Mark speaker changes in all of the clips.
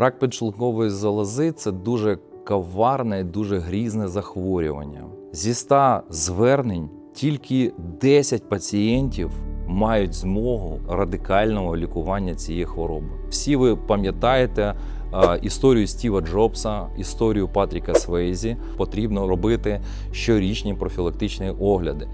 Speaker 1: Рак підшлункової залози це дуже коварне і дуже грізне захворювання. Зі 100 звернень тільки 10 пацієнтів мають змогу радикального лікування цієї хвороби. Всі ви пам'ятаєте е, історію Стіва Джобса, історію Патріка Свейзі. Потрібно робити щорічні профілактичні огляди.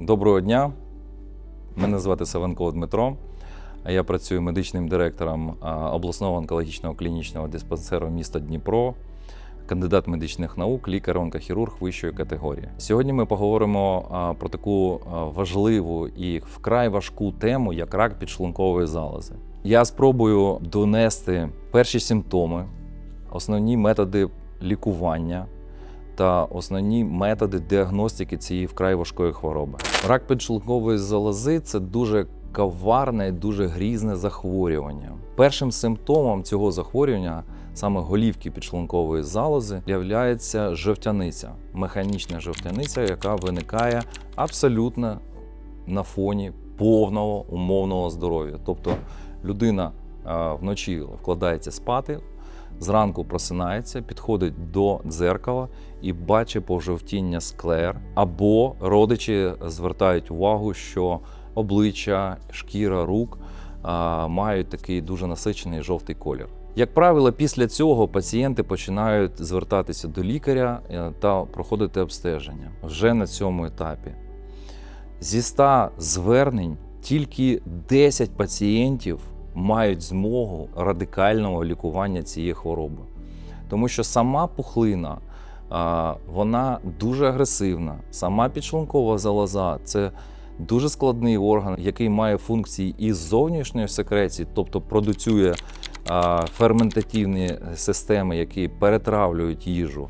Speaker 1: Доброго дня. Мене звати Савенков Дмитро. Я працюю медичним директором обласного онкологічного клінічного диспансеру міста Дніпро, кандидат медичних наук, лікар-онкохірург вищої категорії. Сьогодні ми поговоримо про таку важливу і вкрай важку тему, як рак підшлункової залози. Я спробую донести перші симптоми, основні методи лікування та основні методи діагностики цієї вкрай важкої хвороби. Рак підшлункової залози це дуже коварне і дуже грізне захворювання. Першим симптомом цього захворювання, саме голівки підшлункової залози, є жовтяниця, механічна жовтяниця, яка виникає абсолютно на фоні повного умовного здоров'я. Тобто людина вночі вкладається спати, зранку просинається, підходить до дзеркала і бачить пожовтіння склер, або родичі звертають увагу, що обличчя, шкіра рук а, мають такий дуже насичений жовтий колір. Як правило, після цього пацієнти починають звертатися до лікаря е, та проходити обстеження вже на цьому етапі. Зі 100 звернень тільки 10 пацієнтів мають змогу радикального лікування цієї хвороби. Тому що сама пухлина вона дуже агресивна. Сама підшлункова залоза це дуже складний орган, який має функції із зовнішньої секреції, тобто продуцює ферментативні системи, які перетравлюють їжу.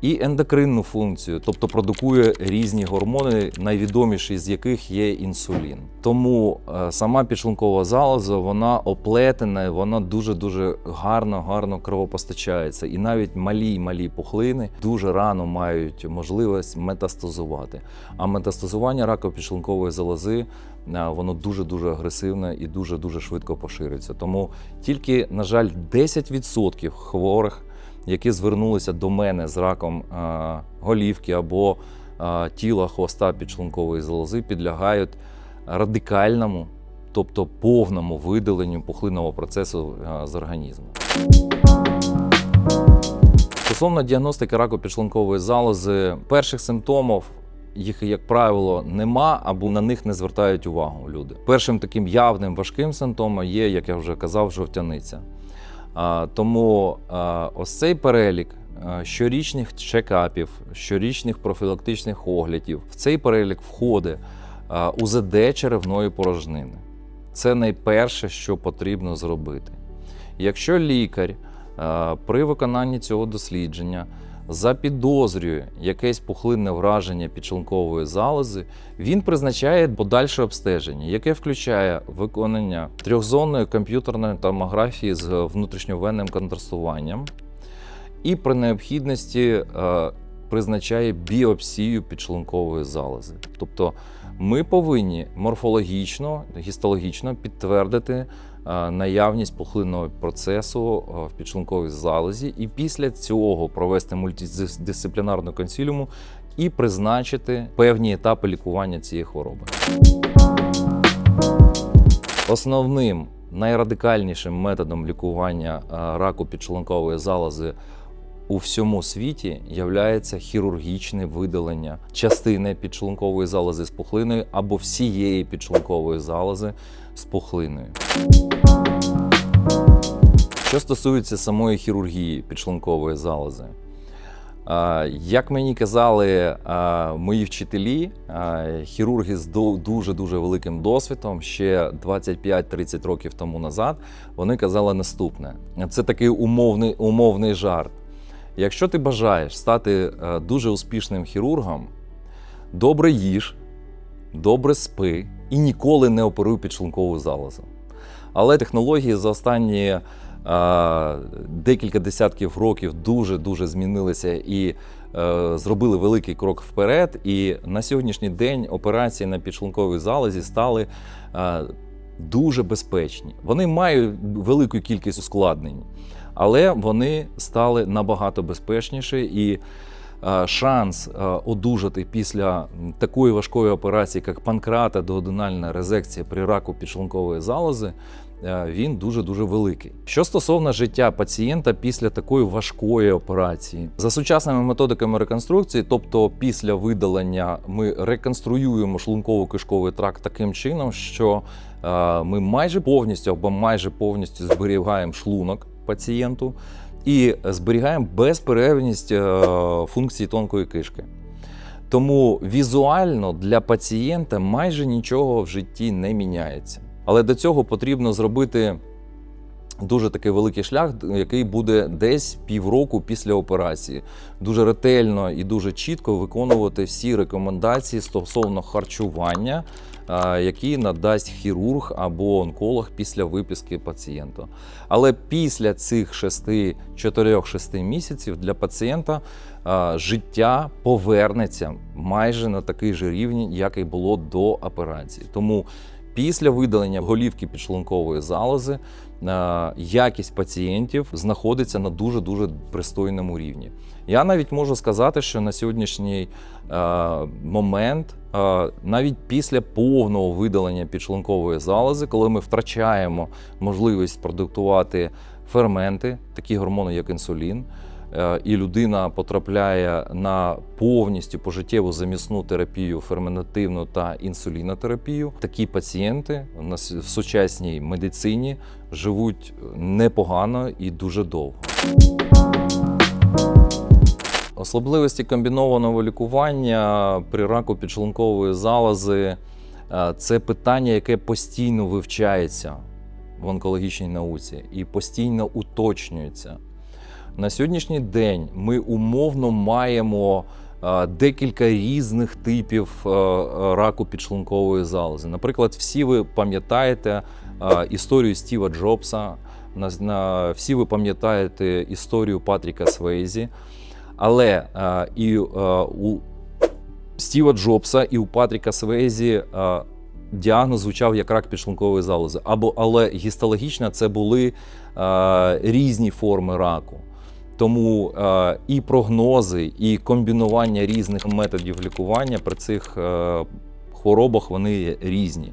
Speaker 1: І ендокринну функцію, тобто продукує різні гормони, найвідоміші з яких є інсулін. Тому е, сама підшлункова залоза вона оплетена, вона дуже дуже гарно, гарно кровопостачається. І навіть малі малі пухлини дуже рано мають можливість метастазувати. А метастазування раку підшлункової залози е, воно дуже дуже агресивне і дуже дуже швидко поширюється. Тому тільки, на жаль, 10% хворих які звернулися до мене з раком а, голівки або а, тіла хвоста підшлункової залози, підлягають радикальному, тобто повному видаленню пухлинного процесу а, з організму. Стосовно діагностики раку підшлункової залози, перших симптомів їх, як правило, нема або на них не звертають увагу люди. Першим таким явним важким симптомом є, як я вже казав, жовтяниця. Тому ось цей перелік щорічних чекапів, щорічних профілактичних оглядів, в цей перелік входить УЗД черевної порожнини. Це найперше, що потрібно зробити. Якщо лікар при виконанні цього дослідження запідозрює якесь пухлинне враження підшлункової залози, він призначає подальше обстеження, яке включає виконання трьохзонної комп'ютерної томографії з внутрішньовенним контрастуванням, і при необхідності е, призначає біопсію підшлункової залози. Тобто ми повинні морфологічно, гістологічно підтвердити е, наявність пухлинного процесу е, в підшлунковій залозі, і після цього провести мультидисциплінарну консиліуму і призначити певні етапи лікування цієї хвороби. Основним найрадикальнішим методом лікування е, раку підшлункової залози у всьому світі являється хірургічне видалення частини підшлункової залози з пухлиною або всієї підшлункової залози з пухлиною. Що стосується самої хірургії підшлункової залози, як мені казали мої вчителі, хірурги з дуже дуже великим досвідом ще 25-30 років тому назад, вони казали наступне: це такий умовний, умовний жарт. Якщо ти бажаєш стати дуже успішним хірургом, добре їж, добре спи і ніколи не оперуй підшлункову залозу. Але технології за останні декілька десятків років дуже дуже змінилися, і е, зробили великий крок вперед, і на сьогоднішній день операції на підшлунковій залозі стали е, дуже безпечні. Вони мають велику кількість ускладнень, але вони стали набагато безпечніші і. е, Шанс е, одужати після такої важкої операції, як панкреата дуоденальна резекція при раку підшлункової залози, е, він дуже дуже великий. Що стосовно життя пацієнта після такої важкої операції, за сучасними методиками реконструкції, тобто після видалення, ми реконструюємо шлунково-кишковий тракт таким чином, що ми майже повністю або майже повністю зберігаємо шлунок пацієнту і зберігаємо безперервність е, функції тонкої кишки. Тому візуально для пацієнта майже нічого в житті не міняється. Але до цього потрібно зробити дуже такий великий шлях, який буде десь півроку після операції. Дуже ретельно і дуже чітко виконувати всі рекомендації стосовно харчування, які надасть хірург або онколог після виписки пацієнта. Але після цих 4-6 місяців для пацієнта життя повернеться майже на такий же рівень, як і було до операції. Тому після видалення голівки підшлункової залози е, якість пацієнтів знаходиться на дуже дуже пристойному рівні. Я навіть можу сказати, що на сьогоднішній е, момент, е, навіть після повного видалення підшлункової залози, коли ми втрачаємо можливість продуктувати ферменти, такі гормони, як інсулін, і людина потрапляє на повністю пожиттєву замісну терапію, ферментативну та інсулінотерапію. Такі пацієнти у нас в сучасній медицині живуть непогано і дуже довго. Особливості комбінованого лікування при раку підшлункової залози е, це питання, яке постійно вивчається в онкологічній науці і постійно уточнюється. На сьогоднішній день ми умовно маємо е, декілька різних типів е, е, раку підшлункової залози. Наприклад, всі ви пам'ятаєте історію Стіва Джобса, всі ви пам'ятаєте історію Патріка Свейзі. Але і у Стіва Джобса і у Патріка Свейзі діагноз звучав як рак підшлункової залози. Або, але гістологічно це були різні форми раку. Тому е, і прогнози, і комбінування різних методів лікування при цих е, хворобах вони різні.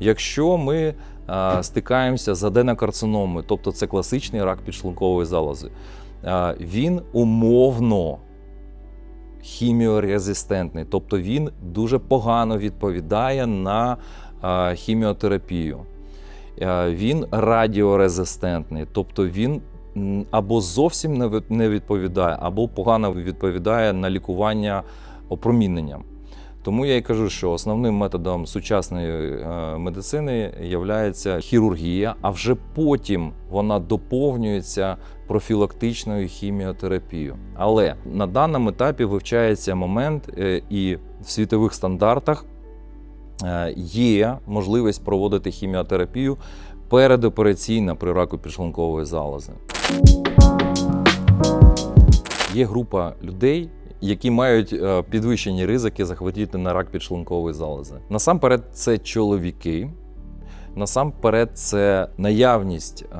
Speaker 1: Якщо ми е, стикаємося з аденокарциномою, тобто це класичний рак підшлункової залози, е, він умовно хіміорезистентний, тобто він дуже погано відповідає на е, хіміотерапію. Е, Він радіорезистентний, тобто він або зовсім не відповідає, або погано відповідає на лікування опроміненням. Тому я і кажу, що основним методом сучасної е, медицини є хірургія, а вже потім вона доповнюється профілактичною хіміотерапією. Але на даному етапі вивчається момент, е, і в світових стандартах е, є можливість проводити хіміотерапію передопераційно при раку підшлункової залози. Є група людей, які мають е, підвищені ризики захворіти на рак підшлункової залози. Насамперед, це чоловіки, насамперед, це наявність е,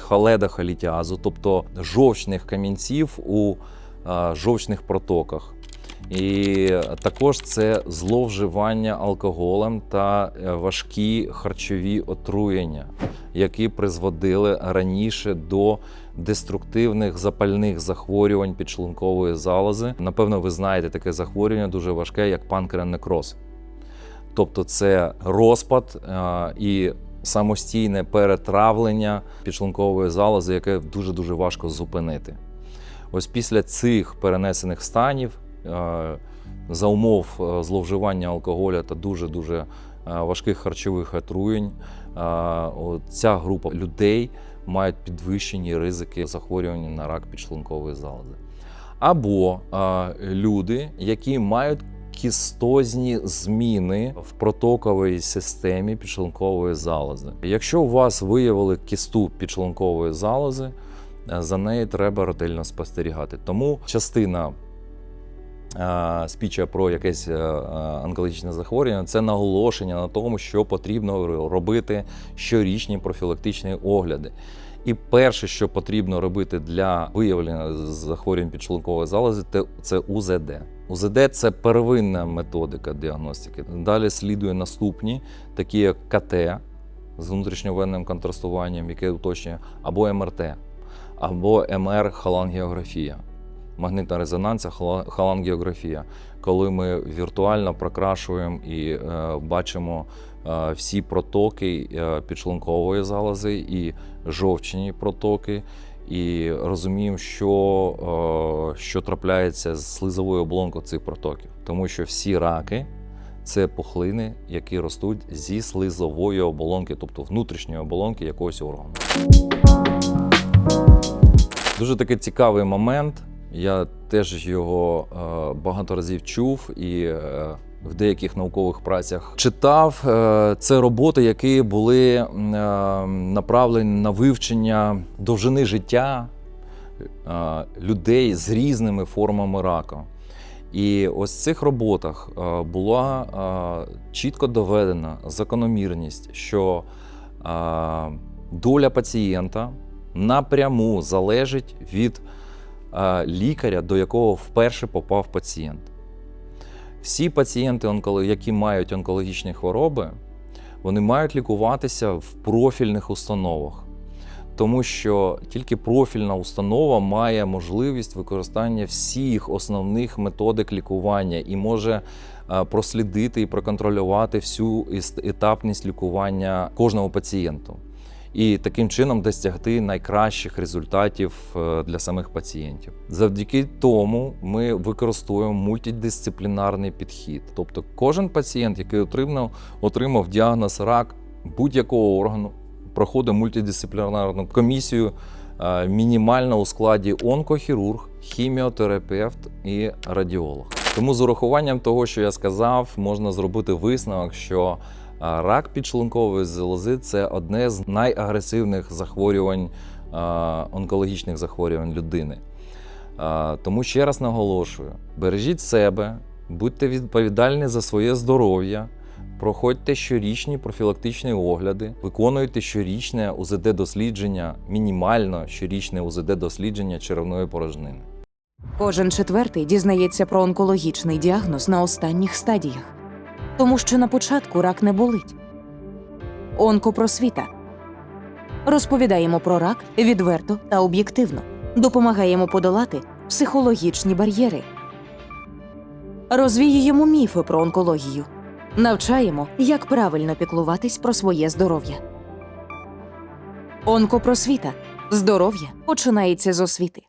Speaker 1: халеда халітіазу, тобто жовчних камінців у е, жовчних протоках. І також це зловживання алкоголем та е, важкі харчові отруєння, які призводили раніше до деструктивних запальних захворювань підшлункової залози. Напевно, ви знаєте таке захворювання дуже важке, як панкреонекроз. Тобто це розпад е, і самостійне перетравлення підшлункової залози, яке дуже дуже важко зупинити. Ось після цих перенесених станів, за умов е, зловживання алкоголя та дуже дуже важких харчових отруєнь, е, ця група людей мають підвищені ризики захворювання на рак підшлункової залози. Або е, люди, які мають кістозні зміни в протоковій системі підшлункової залози. Якщо у вас виявили кісту підшлункової залози, за нею треба ретельно спостерігати. Тому частина спіча про якесь е, е, онкологічне захворювання це наголошення на тому, що потрібно робити щорічні профілактичні огляди. І перше, що потрібно робити для виявлення захворювань підшлункової залози, це УЗД. УЗД це первинна методика діагностики. Далі слідує наступні, такі як КТ з внутрішньовенним контрастуванням, яке уточнює, або МРТ, або МР холангіографія, магнитна резонанція, холангіографія, коли ми віртуально прокрашуємо і е, бачимо е, всі протоки е, підшлункової залози і жовчні протоки. І розуміємо, що, е, що трапляється з слизовою оболонкою цих протоків, тому що всі раки це пухлини, які ростуть зі слизової оболонки, тобто внутрішньої оболонки якогось органу. Дуже такий цікавий момент. Я теж його е, багато разів чув і е, в деяких наукових працях читав. Е, це роботи, які були направлені на вивчення довжини життя людей з різними формами раку. І ось в цих роботах була чітко доведена закономірність, що доля пацієнта напряму залежить від лікаря, до якого вперше попав пацієнт. Всі пацієнти, які мають онкологічні хвороби, вони мають лікуватися в профільних установах. Тому що тільки профільна установа має можливість використання всіх основних методик лікування і може е, прослідити і проконтролювати всю етапність лікування кожного пацієнту. І таким чином досягти найкращих результатів е, для самих пацієнтів. Завдяки тому ми використовуємо мультидисциплінарний підхід. Тобто, кожен пацієнт, який отримав, отримав діагноз рак будь-якого органу, проходить мультидисциплінарну комісію е, мінімально у складі онкохірург, хіміотерапевт і радіолог. Тому з урахуванням того, що я сказав, можна зробити висновок, що рак підшлункової залози це одне з найагресивних захворювань, онкологічних захворювань людини. Тому ще раз наголошую: бережіть себе, будьте відповідальні за своє здоров'я. Проходьте щорічні профілактичні огляди, виконуйте щорічне УЗД-дослідження, мінімально щорічне УЗД-дослідження черевної порожнини.
Speaker 2: Кожен четвертий дізнається про онкологічний діагноз на останніх стадіях, тому що на початку рак не болить. Онкопросвіта. Розповідаємо про рак відверто та об'єктивно. Допомагаємо подолати психологічні бар'єри. Розвіюємо міфи про онкологію. Навчаємо, як правильно піклуватись про своє здоров'я. Онкопросвіта. Здоров'я починається з освіти.